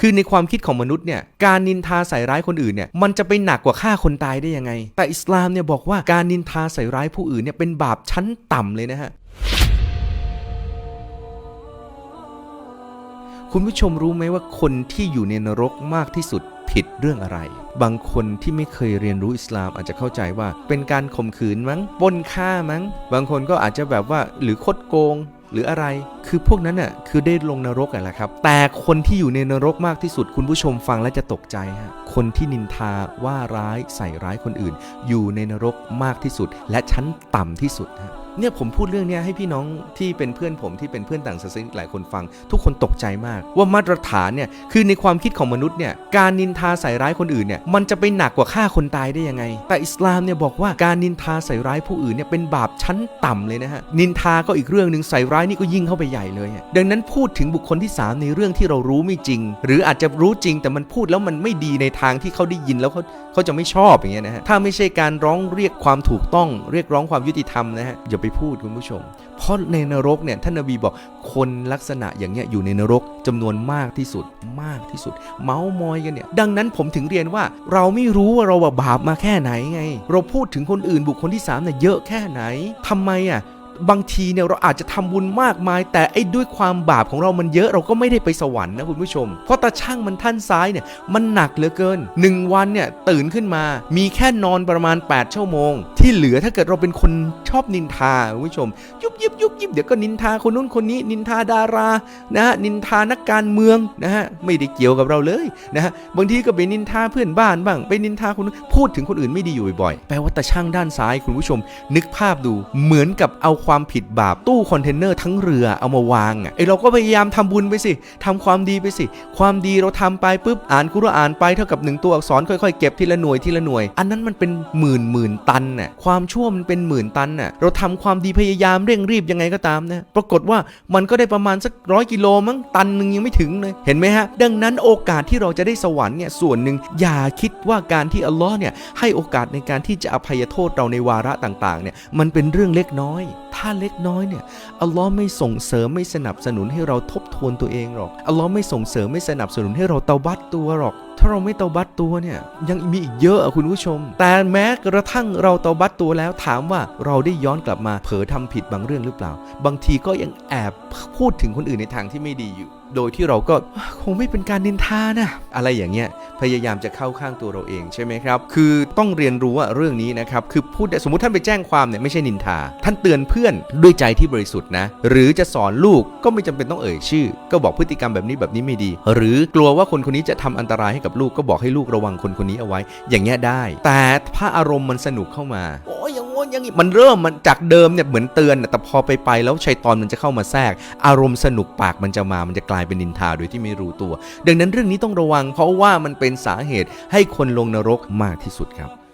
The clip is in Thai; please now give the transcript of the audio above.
คือในความคิดของมนุษย์เนี่ยการนินทาใส่ร้ายคนอื่นเนี่ยมันจะไปหนักกว่าฆ่าคนตายได้ยังไง แต่อิสลามเนี่ยบอกว่าการนินทาใส่ร้ายผู้อื่นเนี่ยเป็นบาปชั้นต่ำเลยนะฮะคุณผู้ชมรู้ไหมว่าคนที่อยู่ในนรกมากที่สุดผิดเรื่องอะไร บางคนที่ไม่เคยเรียนรู้อิสลามอาจจะเข้าใจว่าเป็นการข่มขืนมั้งปล้นฆ่ามั้ง บางคนก็อาจจะแบบว่าหรือคดโกง หรืออะไร คือพวกนั้นน่ะคือได้ลงนรกอะแหละครับ แต่คนที่อยู่ในนรกมากที่สุดคุณผู้ชมฟังแล้วจะตกใจฮะคนที่นินทาว่าร้ายใส่ร้ายคนอื่น อยู่ในนรกมากที่สุด และชั้นต่ำที่สุดฮะ เนี่ยผมพูดเรื่องเนี้ยให้พี่น้องที่เป็นเพื่อนผมที่เป็นเพื่อนต่างศาสนาหลายคนฟัง ทุกคนตกใจมาก ว่ามาตรฐานเนี่ยคือในความคิดของมนุษย์เนี่ยการนินทาใส่ร้ายคนอื่นเนี่ยมันจะไปหนักกว่าฆ่าคนตายได้ยังไง แต่อิสลามเนี่ยบอกว่าการนินทาใส่ร้ายผู้อื่นเนี่ยเป็นบาปชั้นต่ำเลยนะฮะนินทาก็อีกเรื่องหนึ่งใส่ร้ายนี่ก็ยิ่งเข้าไปใหญ่เลย ดังนั้นพูดถึงบุคคลที่สามในเรื่องที่เรารู้ไม่จริง หรืออาจจะรู้จริงแต่มันพูดแล้วมันไม่ดีในทางที่เขาได้ยินแล้วเขาเขาจะไม่ชอบอย่างเงี้ยนะฮะถ้าไม่ใช่การร้องเรียกความถูกต้องเรียกร้องความยุติธรรมนะฮะอย่าไปพูดคุณผู้ชม เพราะในนรกเนี่ยท่านนบีบอกคนลักษณะอย่างเงี้ยอยู่ในนรกจำนวนมากที่สุดมากที่สุด เมาส์มอยกันเนี่ยดังนั้นผมถึงเรียนว่าเราไม่รู้ว่าเราบาปมาแค่ไหนไง เราพูดถึงคนอื่นบุคคลที่สามเนี่ยเยอะแค่ไหนทำไมอะบางทีเนี่ยเราอาจจะทำบุญมากมาย แต่ไอ้ด้วยความบาปของเรามันเยอะเราก็ไม่ได้ไปสวรรค์นะคุณผู้ชม เพราะตาช่างมันท่านซ้ายเนี่ยมันหนักเหลือเกิน 1 วันเนี่ยตื่นขึ้นมา มีแค่นอนประมาณ 8 ชั่วโมง ที่เหลือถ้าเกิดเราเป็นคนชอบนินทาคุณผู้ชม ยุบยิบยุบยิบเดี๋ยวก็นินทาคนนู้นคนนี้ นินทาดารานะฮะนินทานักการเมืองนะฮะไม่ได้เกี่ยวกับเราเลยนะฮะบางทีก็ไปนินทาเพื่อนบ้านบ้าง ไปนินทาคนพูดถึงคนอื่นไม่ดีอยู่บ่อยๆแปลว่าตาช่างด้านซ้ายคุณผู้ชม นึกภาพดูเหมือนกับเอาความผิดบาปตู้คอนเทนเนอร์ทั้งเรือเอามาวางอะไอเราก็พยายามทำบุญไปสิทำความดีไปสิ ความดีเราทำไปปุ๊บอ่านกุรอานไปเท่ากับหนึ่งตัวอักษรค่อยๆเก็บทีละหน่วยทีละหน่วย อันนั้นมันเป็นหมื่นหมื่นตันน่ะความชั่วมันเป็นหมื่นตันน่ะเราทำความดีพยายามเร่งรีบยังไงก็ตามนะปรากฏว่ามันก็ได้ประมาณสักร้อยกิโลมั้งตันหนึ่งยังไม่ถึงเลยเห็นไหมฮะ ดังนั้นโอกาสที่เราจะได้สวรรค์เนี่ยส่วนหนึ่งอย่าคิดว่าการที่อัลลอฮ์เนี่ยให้โอกาสในการที่จะอภัยโทษเราในวาระต่างๆเนี่ยมันเป็นเรื่องเล็กน้อย ถ้าเล็กน้อยเนี่ยอัลลอฮ์ไม่ส่งเสริมไม่สนับสนุนให้เราทบทวนตัวเองหรอกอัลลอฮ์ไม่ส่งเสริมไม่สนับสนุนให้เราเตาบัตตัวหรอก ถ้าเราไม่เตาบัตตัวเนี่ยยังมีอีกเยอะอะคุณผู้ชม แต่แม้กระทั่งเราเตาบัตตัวแล้วถามว่าเราได้ย้อนกลับมาเผลอทำผิดบางเรื่องหรือเปล่า บางทีก็ยังแอบพูดถึงคนอื่นในทางที่ไม่ดีอยู่ โดยที่เราก็คงไม่เป็นการนินทานะอะไรอย่างเงี้ยพยายามจะเข้าข้างตัวเราเองใช่ไหมครับ คือต้องเรียนรู้ว่าเรื่องนี้นะครับ คือพูดสมมติท่านไปแจ้งความเนี่ยไม่ใช่นินทา ท่านเตือนเพื่อนด้วยใจที่บริสุทธิ์นะ หรือจะสอนลูกก็ไม่จำเป็นต้องเอ่ยชื่อ ก็บอกพฤติกรรมแบบนี้แบบนี้ไม่ดี หรือกลัวว่าคนคนนี้จะทำอันตรายให้กับลูกก็บอกให้ลูกระวังคนคนนี้เอาไว้ อย่างเงี้ยได้ แต่ถ้าอารมณ์มันสนุกเข้ามาโอ้ยอย่างงนอย่างนี้มันเริ่มมันจากเดิมเนี่ยเหมือนเตือนน่ะแต่พอไปไปแล้วชัยตอนมันจะเข้ามาแทรก อารมณ์สนุกปากมันจะมามันจะกลายเป็นนินทาโดยที่ไม่รู้ตัว ดังนั้นเรื่องนี้ต้องระวัง เพราะว่ามันเป็นสาเหตุให้คนลงนรกมากที่สุดครับ